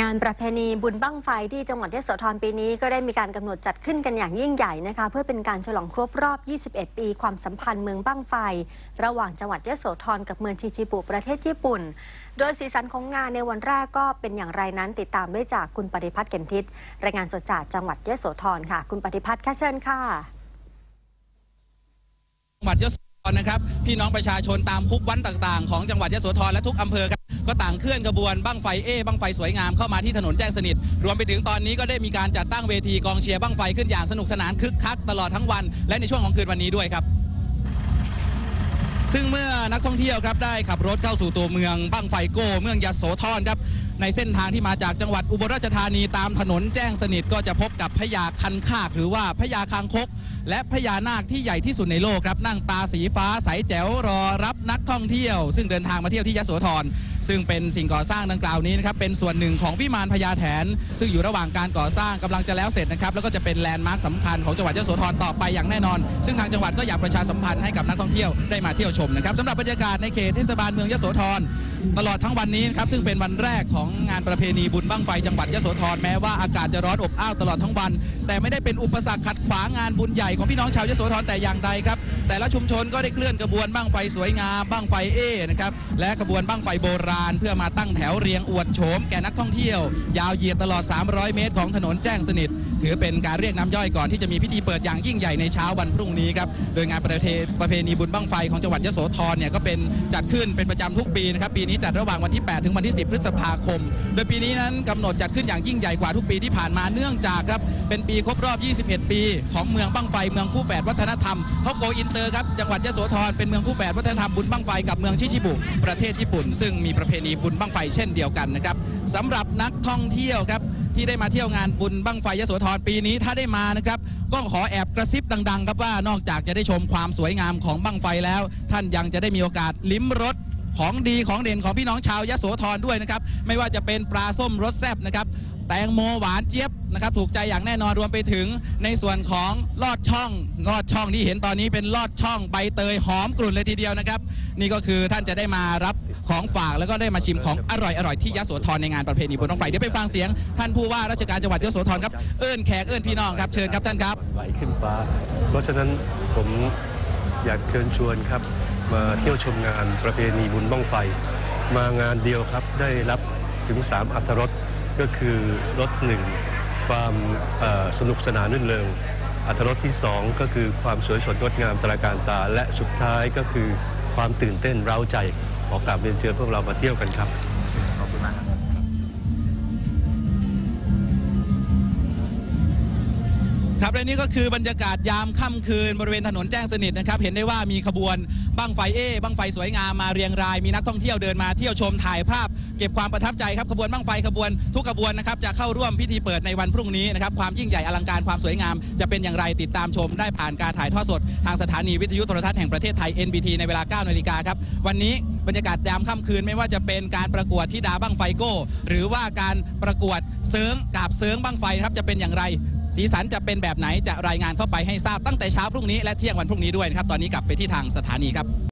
งานประเพณีบุญบั้งไฟที่จังหวัดยโสธรปีนี้ก็ได้มีการกำหนดจัดขึ้นกันอย่างยิ่งใหญ่นะคะเพื่อเป็นการฉลองครบรอบ 21 ปีความสัมพันธ์เมืองบั้งไฟ ระหว่างจังหวัดยโสธรกับเมืองชิชิบุประเทศญี่ปุ่น โดยสีสันของงานในวันแรกก็เป็นอย่างไรนั้นติดตามได้จากคุณปฏิพัฒน์เข็มทิศรายงานสดจากจังหวัดยโสธรค่ะ คุณปฏิพัฒน์ค่เชิญค่ะจังหวัดยโสธรนะครับพี่น้องประชาชนตามคุกวันต่างๆ ของจังหวัดยโสธรและทุกอำเภอ ก็ต่างเคลื่อนขบวนบั้งไฟเอบั้งไฟสวยงามเข้ามาที่ถนนแจ้งสนิท รวมไปถึงตอนนี้ก็ได้มีการจัดตั้งเวทีกองเชียร์บั้งไฟขึ้นอย่างสนุกสนานคึกคักตลอดทั้งวัน และในช่วงของคืนวันนี้ด้วยครับซึ่งเมื่อนักท่องเที่ยวครับได้ขับรถเข้าสู่ตัวเมืองบั้งไฟโก้เมืองยโสธรครับ ในเส้นทางที่มาจากจังหวัดอุบลราชธานีตามถนนแจ้งสนิทก็จะพบกับพญาคันคาก หรือว่าพญาคางคก และพญานาคที่ใหญ่ที่สุดในโลกครับนั่งตาสีฟ้าใสแจ๋วรอรับนักท่องเที่ยว ซึ่งเดินทางมาเที่ยวที่ยโสธรซึ่งเป็นสิ่งก่อสร้างดังกล่าวนี้นะครับเป็นส่วนหนึ่งของวิมานพญาแถน ซึ่งอยู่ระหว่างการก่อสร้างกำลังจะแล้วเสร็จนะครับแล้วก็จะเป็นแลนด์มาร์คสำคัญของจังหวัดยโสธรต่อไปอย่างแน่นอน ซึ่งทางจังหวัดก็อยากประชาสัมพันธ์ให้กับนักท่องเที่ยวได้มาเที่ยวชมนะครับสำหรับบรรยากาศในเขตเทศบาลเมืองยโสธร ตลอดทั้งวันนี้นะครับซึ่งเป็นวันแรกของงานประเพณีบุญบั้งไฟจังหวัดยโสธรแม้ว่าอากาศจะร้อนอบอ้าวตลอดทั้งวัน แต่ไม่ได้เป็นอุปสรรคขัดขวางงานบุญใหญ่ของพี่น้องชาวยโสธรแต่อย่างใดครับแต่ละชุมชนก็ได้เคลื่อนกระบวนบั้งไฟสวยงามบั้งไฟเอนะครับและกระบวนบั้งไฟโบราณ เพื่อมาตั้งแถวเรียงอวดโฉมแก่นักท่องเที่ยว ยาวเหยียดตลอด 300 เมตรของถนนแจ้งสนิท ถือเป็นการเรียกน้ำย่อยก่อนที่จะมีพิธีเปิดอย่างยิ่งใหญ่ในเช้าวันพรุ่งนี้ครับโดยงานประเพประเพณีบุญบั้งไฟของจังหวัดยโสธรเนี่ยก็เป็นจัดขึ้นเป็นประจำทุกปีนะครับปีนี้จัดระหว่างวันที่ 8 ถึงวันที่ 10 พฤษภาคม โดยปีนี้นั้นกำหนดจัดขึ้นอย่างยิ่งใหญ่กว่าทุกปีที่ผ่านมาเนื่องจากครับเป็นปีครบรอบ 21 ปี ของเมืองบั้งไฟเมืองคู่แฝดวัฒนธรรมเขาโกอินเตอร์ครับจังหวัดยะโสธรเป็นเมืองคู่แฝดวัฒนธรรมบุญบั้งไฟกับเมืองชิชิบุ ประเทศญี่ปุ่น ซึ่งมีประเพณีบุญบั้งไฟเช่นเดียวกันนะครับสำหรับนักท่องเที่ยวครับที่ได้มาเที่ยวงานบุญบั้งไฟยโสธรปีนี้ถ้าได้มานะครับก็ขอแอบกระซิบดัง ๆ ครับว่านอกจากจะได้ชมความสวยงามของบั้งไฟแล้ว ท่านยังจะได้มีโอกาสลิ้มรส ของดีของเด่นของพี่น้องชาวยะโสธรด้วยนะครับ ไม่ว่าจะเป็นปลาส้มรสแซ่บนะครับแตงโมหวานเจี๊ยบนะครับถูกใจอย่างแน่นอนรวมไปถึงในส่วนของลอดช่องลอดช่องที่เห็นตอนนี้เป็นลอดช่องใบเตยหอมกลุ่นเลยทีเดียวนะครับ นี่ก็คือท่านจะได้มารับของฝากแล้วก็ได้มาชิมของอร่อยอร่อยๆที่ยะโสธรในงานประเพณีบุญบั้งไฟเดี๋ยวไปฟังเสียง ท่านผู้ว่าราชการจังหวัดยะโสธรครับเอิ้นแขกเอิ้นพี่น้องครับเชิญครับท่านครับไหลขึ้นฟ้า เพราะฉะนั้นผมอยากเชิญชวนครับ มาเที่ยวชมงานประเพณีบุญบ้องไฟ มางานเดียวครับได้รับถึง 3 อัตรสก็คือรสหนึ่งความสนุกสนานรื่นเริงอัตรสที่ 2 ก็คือความสวยสดงดงามตระการตา และสุดท้ายก็คือความตื่นเต้นเร้าใจขอกราบเรียนเชิญพวกเรามาเที่ยวกันครับ ครับและนี่ก็คือบรรยากาศยามค่ำคืนบริเวณถนนแจ้งสนิทนะครับ เห็นได้ว่ามีขบวนบั้งไฟเอบั้งไฟสวยงามมาเรียงราย มีนักท่องเที่ยวเดินมาเที่ยวชมถ่ายภาพ เก็บความประทับใจครับขบวนบั้งไฟขบวนทุกขบวนนะครับจะเข้าร่วมพิธีเปิดในวันพรุ่งนี้นะครับความยิ่งใหญ่อลังการความสวยงาม จะเป็นอย่างไรติดตามชม ได้ผ่านการถ่ายทอดสด ทางสถานีวิทยุโทรทัศน์แห่งประเทศไทย NBT ในเวลา9นาฬิกาครับวันนี้บรรยากาศยามค่ำคืนไม่ว่าจะเป็นการประกวดที่ดาบั้งไฟโก้ หรือว่าการประกวดเซิงกาบเซิงบั้งไฟครับจะเป็นอย่างไร สีสันจะเป็นแบบไหนจะรายงานเข้าไปให้ทราบตั้งแต่เช้าพรุ่งนี้และเที่ยงวันพรุ่งนี้ด้วยนะครับตอนนี้กลับไปที่ทางสถานีครับ